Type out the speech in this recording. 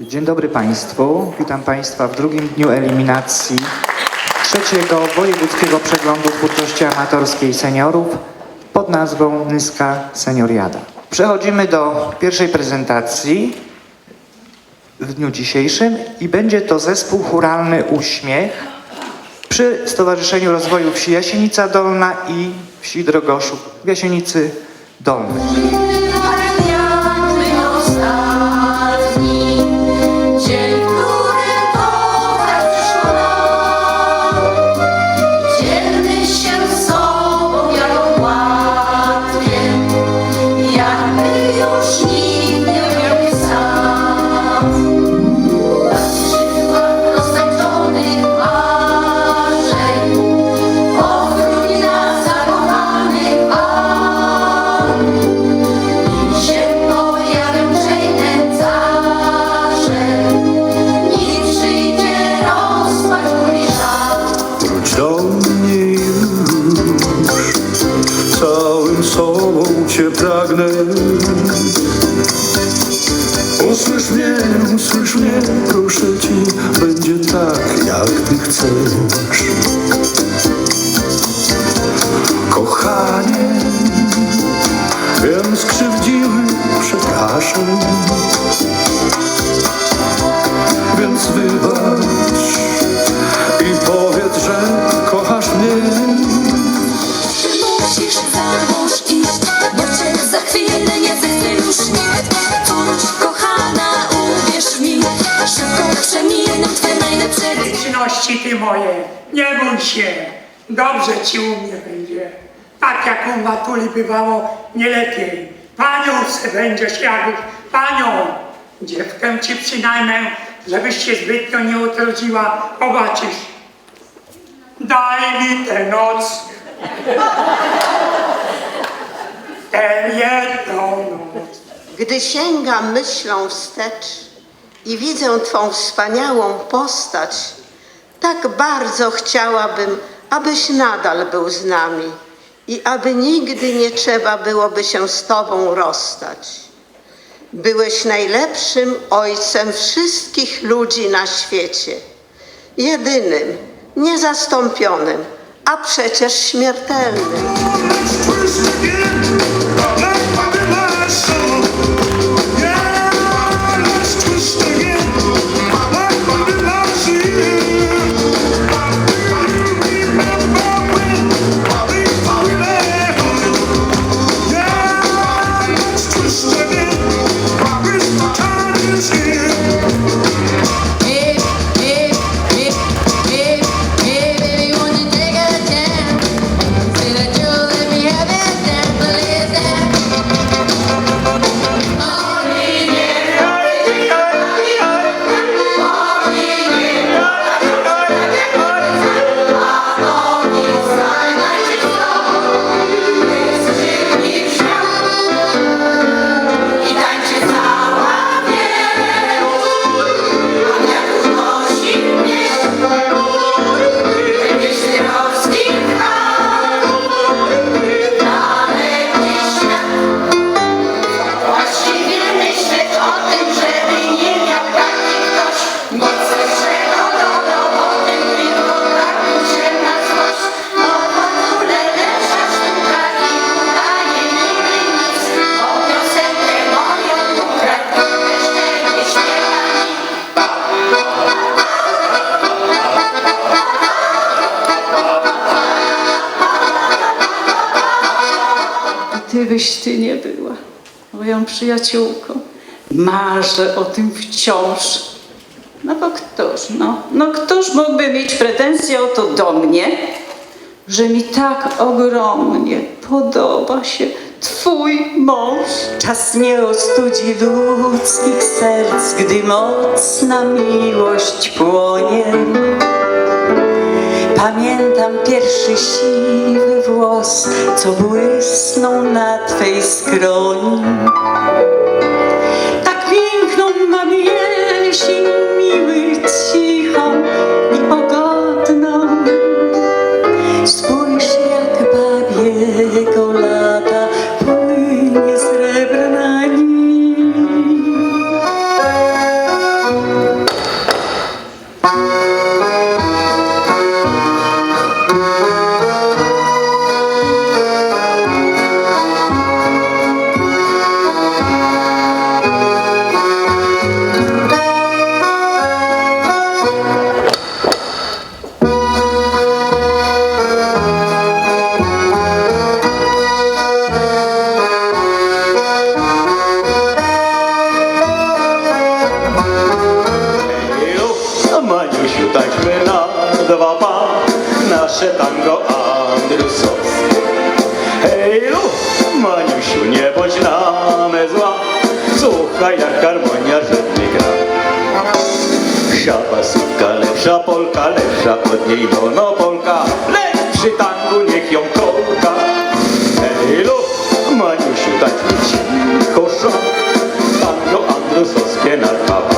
Dzień dobry Państwu. Witam Państwa w drugim dniu eliminacji trzeciego wojewódzkiego przeglądu twórczości amatorskiej seniorów pod nazwą Nyska Senioriada. Przechodzimy do pierwszej prezentacji w dniu dzisiejszym i będzie to zespół churalny Uśmiech przy Stowarzyszeniu Rozwoju Wsi Jasienica Dolna i Wsi Drogoszów w Jasienicy Dolnej. Cię pragnę. Usłysz mnie, usłysz mnie, proszę Ci, będzie tak, jak Ty chcesz. Czynności ty moje, nie bój się, dobrze ci u mnie będzie. Tak jak u matuli bywało, nie lepiej. Panią se będziesz jadł, panią. Dziewkę ci przynajmniej, żebyś się zbytnio nie utrudziła, zobaczysz. Daj mi tę noc. Tę jedną noc. Gdy sięgam myślą wstecz i widzę Twą wspaniałą postać, tak bardzo chciałabym, abyś nadal był z nami i aby nigdy nie trzeba byłoby się z Tobą rozstać. Byłeś najlepszym ojcem wszystkich ludzi na świecie, jedynym, niezastąpionym, a przecież śmiertelnym. Gdybyś ty nie była moją przyjaciółką. Marzę o tym wciąż. No bo któż, no, no któż mógłby mieć pretensje o to do mnie, że mi tak ogromnie podoba się twój mąż? Czas nie ostudzi ludzkich serc, gdy mocna miłość płonie. Pamiętam pierwszy siwy włos, co błysnął na twej skroni. Tak piękną mam jesień, sztuka jak harmonia żadnych gra. Lepsza basówka, lepsza polka, lepsza od niej monopolka, lecz przy tangu niech ją kolka. Hej, lub, Maniusiu, tak mi cicho, tango andrusowskie narkawa.